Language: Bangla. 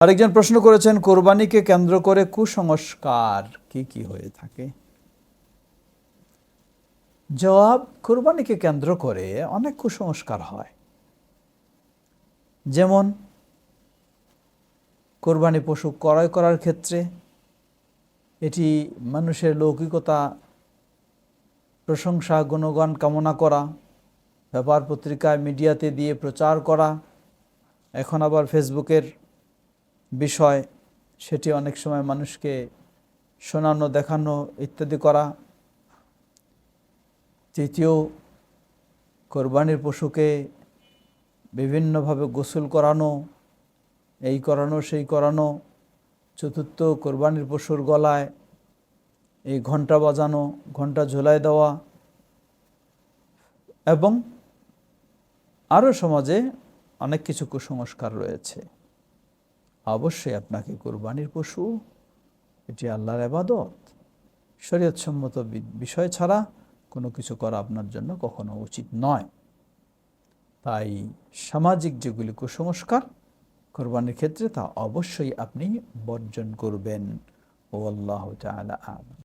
আরেকজন প্রশ্ন করেছেন, কোরবানিকে কেন্দ্র করে কুসংস্কার কি কি হয়ে থাকে? জবাব, কোরবানিকে কেন্দ্র করে অনেক কুসংস্কার হয়। যেমন, কোরবানি পশু ক্রয় করার ক্ষেত্রে এটি মানুষের লৌকিকতা, প্রশংসা, গুণগান কামনা করা, ব্যাপার পত্রিকায় মিডিয়াতে দিয়ে প্রচার করা, এখন আবার ফেসবুকের বিষয়, সেটি অনেক সময় মানুষকে শোনানো, দেখানো ইত্যাদি করা। তৃতীয়, কোরবানির পশুকে বিভিন্নভাবে গোসল করানো, এই করানো, সেই করানো। চতুর্থ, কোরবানির পশুর গলায় এই ঘণ্টা বাজানো ঘণ্টা ঝোলায় দেওয়া। এবং আরও সমাজে অনেক কিছু কুসংস্কার রয়েছে। অবশ্যই আপনাকে কোরবানির পশু, এটি আল্লাহর আবাদত শরীয়তসম্মত বিষয় ছাড়া কোনো কিছু করা আপনার জন্য কখনো উচিত নয়। তাই সামাজিক যেগুলি কুসংস্কার, কোরবানির ক্ষেত্রে তা অবশ্যই আপনি বর্জন করবেন। ও আল্লাহ আলা আলাম।